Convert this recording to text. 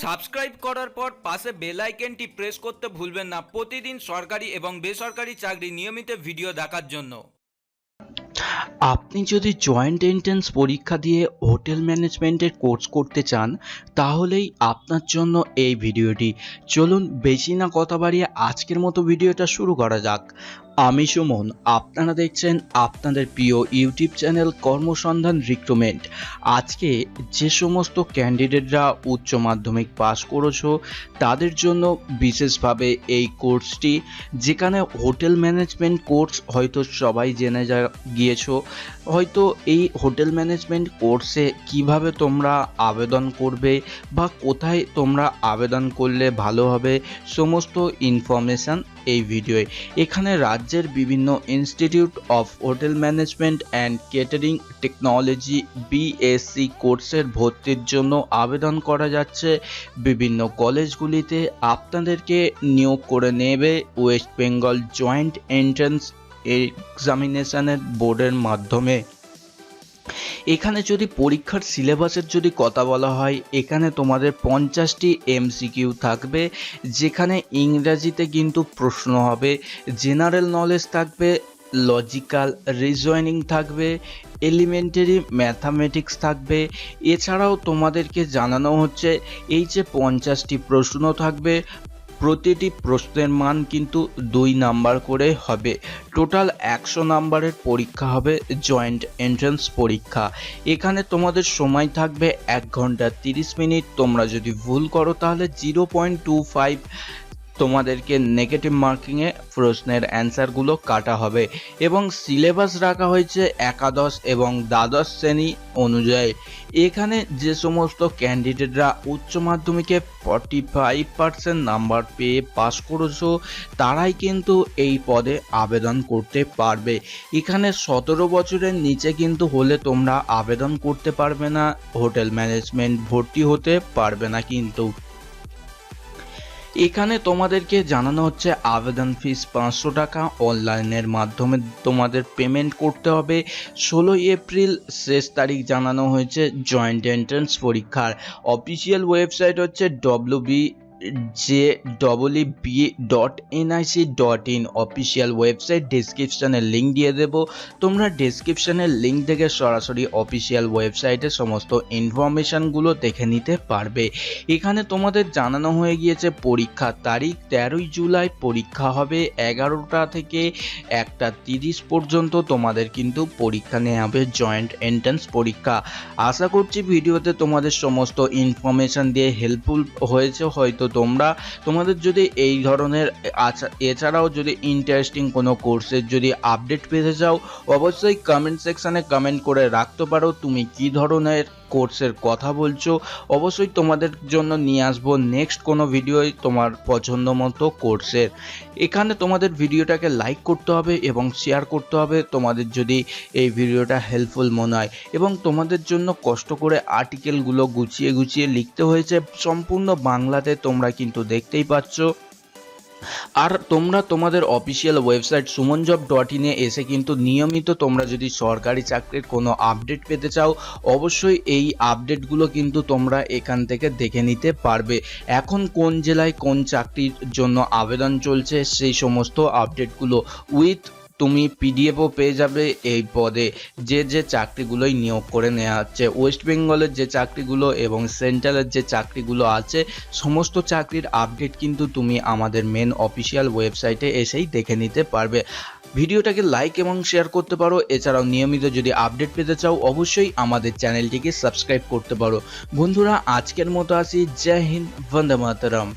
Subscribe করার পর পাশে বেল আইকনটি প্রেস করতে ভুলবেন না। প্রতিদিন সরকারি এবং বেসরকারি চাকরি নিয়মিত ভিডিও দেখার জন্য। আপনি যদি জয়েন্ট এন্ট্রান্স পরীক্ষা দিয়ে হোটেল ম্যানেজমেন্টের কোর্স করতে চান, তাহলেই আপনার জন্য এই ভিডিওটি। চলুন বেশি না কথা বাড়িয়ে আজকের মতো ভিডিওটা শুরু করা যাক। আমি সুমন, আপনারা দেখছেন আপনাদের প্রিয় ইউটিউব চ্যানেল কর্মসন্ধান রিক্রুটমেন্ট। আজকে যে সমস্ত ক্যান্ডিডেটরা উচ্চ মাধ্যমিক পাস করেছ, তাদের জন্য বিশেষভাবে এই কোর্সটি, যেখানে হোটেল ম্যানেজমেন্ট কোর্স হয়তো সবাই জেনে যা গিয়েছো, হয়তো এই হোটেল ম্যানেজমেন্ট কোর্সে কীভাবে তোমরা আবেদন করবে বা কোথায় তোমরা আবেদন করলে ভালো হবে, সমস্ত ইনফরমেশান এই ভিডিওয়ে। এখানে রাজ্যের বিভিন্ন institute of hotel management and catering technology BSc কোর্সের ভর্তির জন্য আবেদন করা যাচ্ছে। বিভিন্ন কলেজগুলিতে আপনাদেরকে নিয়োগ করে নেবে ওয়েস্ট বেঙ্গল জয়েন্ট এন্ট্রান্স এক্সামিনেশনের বোর্ডের মাধ্যমে। এখানে যদি পরীক্ষার সিলেবাসের যদি কথা বলা হয়, এখানে তোমাদের পঞ্চাশটি এমসিকিউ থাকবে, যেখানে ইংরাজিতে কিন্তু প্রশ্ন হবে, জেনারেল নলেজ থাকবে, লজিক্যাল রিজয়নিং থাকবে, এলিমেন্টারি ম্যাথামেটিক্স থাকবে। এছাড়াও তোমাদেরকে জানানো হচ্ছে, এই যে পঞ্চাশটি প্রশ্ন থাকবে প্রতিটি প্রশ্নের মান কিন্তু দুই নাম্বার করে হবে। টোটাল একশো নাম্বারের পরীক্ষা হবে জয়েন্ট এন্ট্রান্স পরীক্ষা। এখানে তোমাদের সময় থাকবে এক ঘণ্টা তিরিশ মিনিট। তোমরা যদি ভুল করো তাহলে জিরো পয়েন্ট টু ফাইভ তোমাদেরকে নেগেটিভ মার্কিংয়ে প্রশ্নের অ্যান্সারগুলো কাটা হবে এবং সিলেবাস রাখা হয়েছে একাদশ এবং দ্বাদশ শ্রেণি অনুযায়ী। এখানে যে সমস্ত ক্যান্ডিডেটরা উচ্চ মাধ্যমিকে ফর্টি ফাইভ পার্সেন্ট নাম্বার পেয়ে পাস করেছ, তারাই কিন্তু এই পদে আবেদন করতে পারবে। এখানে সতেরো বছরের নিচে কিন্তু হলে তোমরা আবেদন করতে পারবে না, হোটেল ম্যানেজমেন্ট ভর্তি হতে পারবে না কিন্তু। এখানে তোমাদেরকে জানানো হচ্ছে আবেদন ফিস পাঁচশো টাকা। অনলাইনের মাধ্যমে তোমাদের পেমেন্ট করতে হবে। ষোলোই এপ্রিল শেষ তারিখ জানানো হয়েছে জয়েন্ট এন্ট্রান্স পরীক্ষার। অফিসিয়াল ওয়েবসাইট হচ্ছে W B J double B dot NIC dot in official website ডিসক্রিপশানের link দিয়ে দেবো। তোমরা ডিসক্রিপশানের লিঙ্ক থেকে সরাসরি অফিসিয়াল ওয়েবসাইটে সমস্ত ইনফরমেশানগুলো দেখে নিতে পারবে। এখানে তোমাদের জানানো হয়ে গিয়েছে পরীক্ষার তারিখ, তেরোই জুলাই, পরীক্ষা হবে এগারোটা থেকে একটা তিরিশ পর্যন্ত। তোমাদের কিন্তু পরীক্ষা নেওয়া হবে জয়েন্ট এন্ট্রান্স পরীক্ষা। আশা করছি ভিডিওতে তোমাদের সমস্ত ইনফরমেশান দিয়ে হেল্পফুল হয়েছে, হয়তো তোমরা, তোমাদের যদি এই ধরনের আছা- এছাড়াও যদি ইন্টারেস্টিং কোনো কোর্সের যদি আপডেট পেতে চাও, অবশ্যই কমেন্ট সেকশানে কমেন্ট করে রাখতে পারো তুমি কি ধরনের কোর্সের কথা বলছো, অবশ্যই তোমাদের জন্য নিয়ে আসব নেক্সট কোনো ভিডিওই তোমার পছন্দ মতো কোর্সের। এখানে তোমাদের ভিডিওটাকে লাইক করতে হবে এবং শেয়ার করতে হবে, তোমাদের যদি এই ভিডিওটা হেল্পফুল মনে হয়। এবং তোমাদের জন্য কষ্ট করে আর্টিকেলগুলো গুছিয়ে গুছিয়ে লিখতে হয়েছে, সম্পূর্ণ বাংলাতে তোমরা কিন্তু দেখতেই পাচ্ছ। আর তোমরা তোমাদের official website Suman job dot ইনে এসে কিন্তু নিয়মিত তোমরা যদি সরকারি চাকরির কোনো আপডেট পেতে চাও, অবশ্যই এই আপডেটগুলো কিন্তু তোমরা এখান থেকে দেখে নিতে পারবে। এখন কোন জেলায় কোন চাকরির জন্য আবেদন চলছে, সেই সমস্ত আপডেটগুলো উইথ তুমি পিডিএফও পেয়ে যাবে এই পদে। যে যে চাকরিগুলোই নিয়োগ করে নেওয়া হচ্ছে ওয়েস্ট বেঙ্গলের যে চাকরিগুলো এবং সেন্ট্রালের যে চাকরিগুলো আছে, সমস্ত চাকরির আপডেট কিন্তু তুমি আমাদের মেন অফিসিয়াল ওয়েবসাইটে এসেই দেখে নিতে পারবে। ভিডিওটাকে লাইক এবং শেয়ার করতে পারো, এছাড়াও নিয়মিত যদি আপডেট পেতে চাও, অবশ্যই আমাদের চ্যানেলটিকে সাবস্ক্রাইব করতে পারো। বন্ধুরা, আজকের মতো আসি। জয় হিন্দ, বন্দে মাতরম।